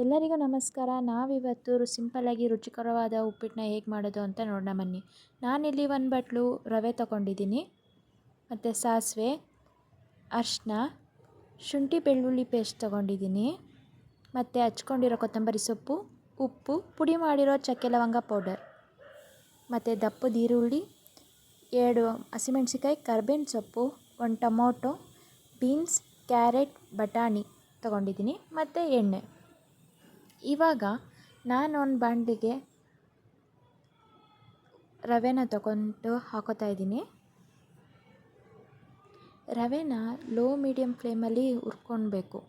ಎಲ್ಲರಿಗೂ ನಮಸ್ಕಾರ. ನಾವಿವತ್ತು ಸಿಂಪಲ್ ಸಿಂಪಲ್ಲಾಗಿ ರುಚಿಕರವಾದ ಉಪ್ಪಿಟ್ಟನ್ನ ಹೇಗೆ ಮಾಡೋದು ಅಂತ ನೋಡೋಣ ಬನ್ನಿ. ನಾನಿಲ್ಲಿ ಒಂದು ಬಟ್ಲು ರವೆ ತೊಗೊಂಡಿದ್ದೀನಿ. ಮತ್ತು ಸಾಸಿವೆ, ಅರಿಶಿನ, ಶುಂಠಿ ಬೆಳ್ಳುಳ್ಳಿ ಪೇಸ್ಟ್ ತೊಗೊಂಡಿದ್ದೀನಿ. ಮತ್ತು ಹಚ್ಕೊಂಡಿರೋ ಕೊತ್ತಂಬರಿ ಸೊಪ್ಪು, ಉಪ್ಪು, ಪುಡಿ ಮಾಡಿರೋ ಚಕ್ಕೆ ಲವಂಗ ಪೌಡರ್. ಮತ್ತು ದಪ್ಪದ ಈರುಳ್ಳಿ, ಎರಡು ಹಸಿಮೆಣ್ಸಿಕಾಯಿ ಕರ್ಬೇವಿನ ಸೊಪ್ಪು, ಒಂದು ಟೊಮೊಟೊ, ಬೀನ್ಸ್, ಕ್ಯಾರೆಟ್, ಬಟಾಣಿ ತೊಗೊಂಡಿದ್ದೀನಿ. ಮತ್ತು ಎಣ್ಣೆ. ಇವಾಗ ನಾನು ಒಂದು ಬಾಣಲಿಗೆ ರವೆನ ತಗೊಂಡು ಹಾಕೋತಾ ಇದ್ದೀನಿ. ರವೆನ ಲೋ ಮೀಡಿಯಮ್ ಫ್ಲೇಮಲ್ಲಿ ಹುರ್ಕೊಳ್ಬೇಕು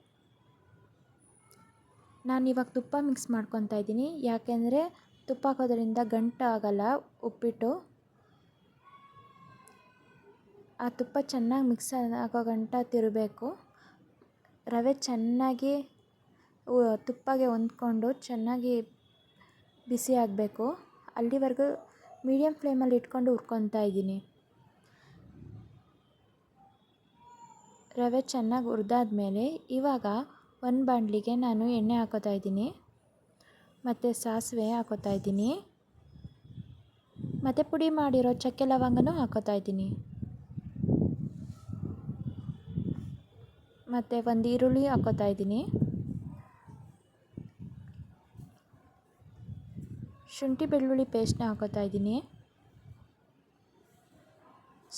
ನಾನು ಇವಾಗ ತುಪ್ಪ ಮಿಕ್ಸ್ ಮಾಡ್ಕೊತಾ ಇದ್ದೀನಿ. ಯಾಕೆಂದರೆ ತುಪ್ಪ ಹಾಕೋದ್ರಿಂದ ಗಂಟು ಆಗಲ್ಲ ಉಪ್ಪಿಟ್ಟು. ಆ ತುಪ್ಪ ಚೆನ್ನಾಗಿ ಮಿಕ್ಸ್ ಆಗೋ ಗಂಟ ತಿರುಬೇಕು. ರವೆ ಚೆನ್ನಾಗಿ ತುಪ್ಪಗೆ ಹೊಂದ್ಕೊಂಡು ಚೆನ್ನಾಗಿ ಬಿಸಿ ಆಗಬೇಕು. ಅಲ್ಲಿವರೆಗೂ ಮೀಡಿಯಮ್ ಫ್ಲೇಮಲ್ಲಿ ಇಟ್ಕೊಂಡು ಹುರ್ಕೊತಾ ಇದ್ದೀನಿ. ರವೆ ಚೆನ್ನಾಗಿ ಹುರಿದಾದ್ಮೇಲೆ ಇವಾಗ ಒಂದು ಬಾಂಡ್ಲಿಗೆ ನಾನು ಎಣ್ಣೆ ಹಾಕೋತಾ ಇದ್ದೀನಿ. ಮತ್ತು ಸಾಸಿವೆ ಹಾಕೋತಾ ಇದ್ದೀನಿ. ಮತ್ತು ಪುಡಿ ಮಾಡಿರೋ ಚಕ್ಕೆ ಲವಂಗನೂ ಹಾಕೋತಾ ಇದ್ದೀನಿ. ಮತ್ತು ಒಂದು ಈರುಳ್ಳಿ ಹಾಕೋತಾ ಇದ್ದೀನಿ. ಶುಂಠಿ ಬೆಳ್ಳುಳ್ಳಿ ಪೇಸ್ಟ್ನ ಹಾಕೋತಾ ಇದ್ದೀನಿ.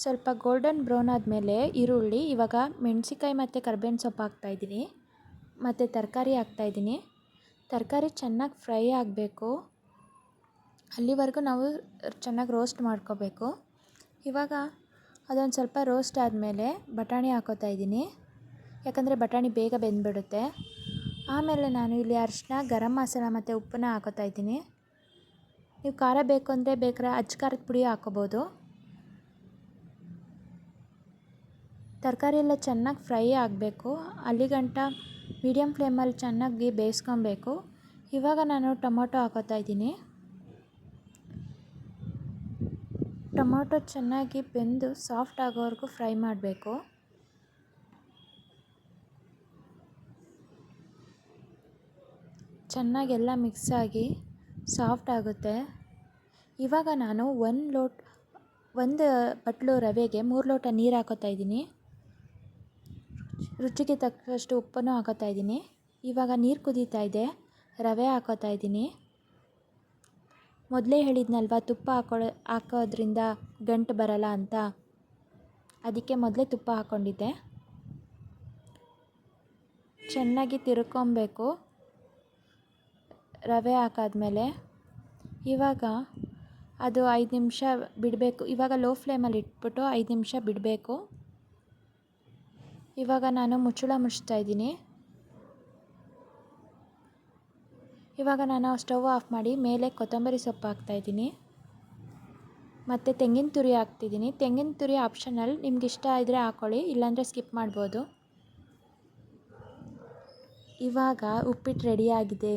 ಸ್ವಲ್ಪ ಗೋಲ್ಡನ್ ಬ್ರೌನ್ ಆದಮೇಲೆ ಈರುಳ್ಳಿ, ಇವಾಗ ಮೆಣಸಿಕಾಯಿ ಮತ್ತು ಕರ್ಬೇವಿನ ಸೊಪ್ಪು ಹಾಕ್ತಾಯಿದ್ದೀನಿ ಮತ್ತು ತರಕಾರಿ ಹಾಕ್ತಾಯಿದ್ದೀನಿ ತರಕಾರಿ ಚೆನ್ನಾಗಿ ಫ್ರೈ ಆಗಬೇಕು. ಅಲ್ಲಿವರೆಗೂ ನಾವು ಚೆನ್ನಾಗಿ ರೋಸ್ಟ್ ಮಾಡ್ಕೋಬೇಕು. ಇವಾಗ ಅದೊಂದು ಸ್ವಲ್ಪ ರೋಸ್ಟ್ ಆದಮೇಲೆ ಬಟಾಣಿ ಹಾಕೋತಾ ಇದ್ದೀನಿ. ಯಾಕಂದರೆ ಬಟಾಣಿ ಬೇಗ ಬೆಂದ್ಬಿಡುತ್ತೆ. ಆಮೇಲೆ ನಾನು ಇಲ್ಲಿ ಅರಿಶಿನ ಗರಂ ಮಸಾಲ ಮತ್ತು ಉಪ್ಪನ್ನ ಹಾಕೋತಾ ಇದ್ದೀನಿ. ನೀವು ಖಾರ ಬೇಕು ಅಂದರೆ ಬೇಕಾದ್ರೆ ಅಚ್ಚ ಖಾರದ ಪುಡಿ ಹಾಕೋಬೋದು ತರಕಾರಿ ಎಲ್ಲ ಚೆನ್ನಾಗಿ ಫ್ರೈ ಆಗಬೇಕು. ಅಲ್ಲಿಗಂಟ ಮೀಡಿಯಮ್ ಫ್ಲೇಮಲ್ಲಿ ಚೆನ್ನಾಗಿ ಬೇಯಿಸ್ಕೊಬೇಕು. ಇವಾಗ ನಾನು ಟೊಮೊಟೊ ಹಾಕೋತಾ ಇದ್ದೀನಿ. ಟೊಮೊಟೊ ಚೆನ್ನಾಗಿ ಬೆಂದು ಸಾಫ್ಟ್ ಆಗೋವರೆಗೂ ಫ್ರೈ ಮಾಡಬೇಕು. ಚೆನ್ನಾಗೆಲ್ಲ ಮಿಕ್ಸ್ ಆಗಿ ಸಾಫ್ಟ್ ಆಗುತ್ತೆ. ಇವಾಗ ನಾನು ಒಂದು ಲೋಟ, ಒಂದು ಬಟ್ಲು ರವೆಗೆ ಮೂರು ಲೋಟ ನೀರು ಹಾಕೋತಾ ಇದ್ದೀನಿ. ರುಚಿಗೆ ತಕ್ಕಷ್ಟು ಉಪ್ಪನ್ನು ಹಾಕೋತಾ ಇದ್ದೀನಿ. ಇವಾಗ ನೀರು ಕುದೀತಾ ಇದೆ. ರವೆ ಹಾಕೋತಾ ಇದ್ದೀನಿ. ಮೊದಲೇ ಹೇಳಿದ್ನಲ್ವ, ತುಪ್ಪ ಹಾಕೋ, ಹಾಕೋದ್ರಿಂದ ಗಂಟು ಬರಲ್ಲ ಅಂತ. ಅದಕ್ಕೆ ಮೊದಲೇ ತುಪ್ಪ ಹಾಕ್ಕೊಂಡಿದ್ದೆ ಚೆನ್ನಾಗಿ ತಿರ್ಕೊಬೇಕು. ರವೆ ಹಾಕಾದ್ಮೇಲೆ ಇವಾಗ ಅದು ಐದು ನಿಮಿಷ ಬಿಡಬೇಕು. ಇವಾಗ ಲೋ ಫ್ಲೇಮಲ್ಲಿ ಇಟ್ಬಿಟ್ಟು ಐದು ನಿಮಿಷ ಬಿಡಬೇಕು. ಇವಾಗ ನಾನು ಮುಚ್ಚಳ ಮುಚ್ತಾ ಇದ್ದೀನಿ. ಇವಾಗ ನಾನು ಸ್ಟವ್ ಆಫ್ ಮಾಡಿ ಮೇಲೆ ಕೊತ್ತಂಬರಿ ಸೊಪ್ಪು ಹಾಕ್ತಾಯಿದ್ದೀನಿ ಮತ್ತು ತೆಂಗಿನ ತುರಿ ಹಾಕ್ತಿದ್ದೀನಿ ತೆಂಗಿನ ತುರಿ ಆಪ್ಷನಲ್ ನಿಮ್ಗೆ ಇಷ್ಟ ಇದ್ದರೆ ಹಾಕ್ಕೊಳ್ಳಿ ಇಲ್ಲಾಂದರೆ ಸ್ಕಿಪ್ ಮಾಡ್ಬೋದು. ಇವಾಗ ಉಪ್ಪಿಟ್ಟು ರೆಡಿಯಾಗಿದೆ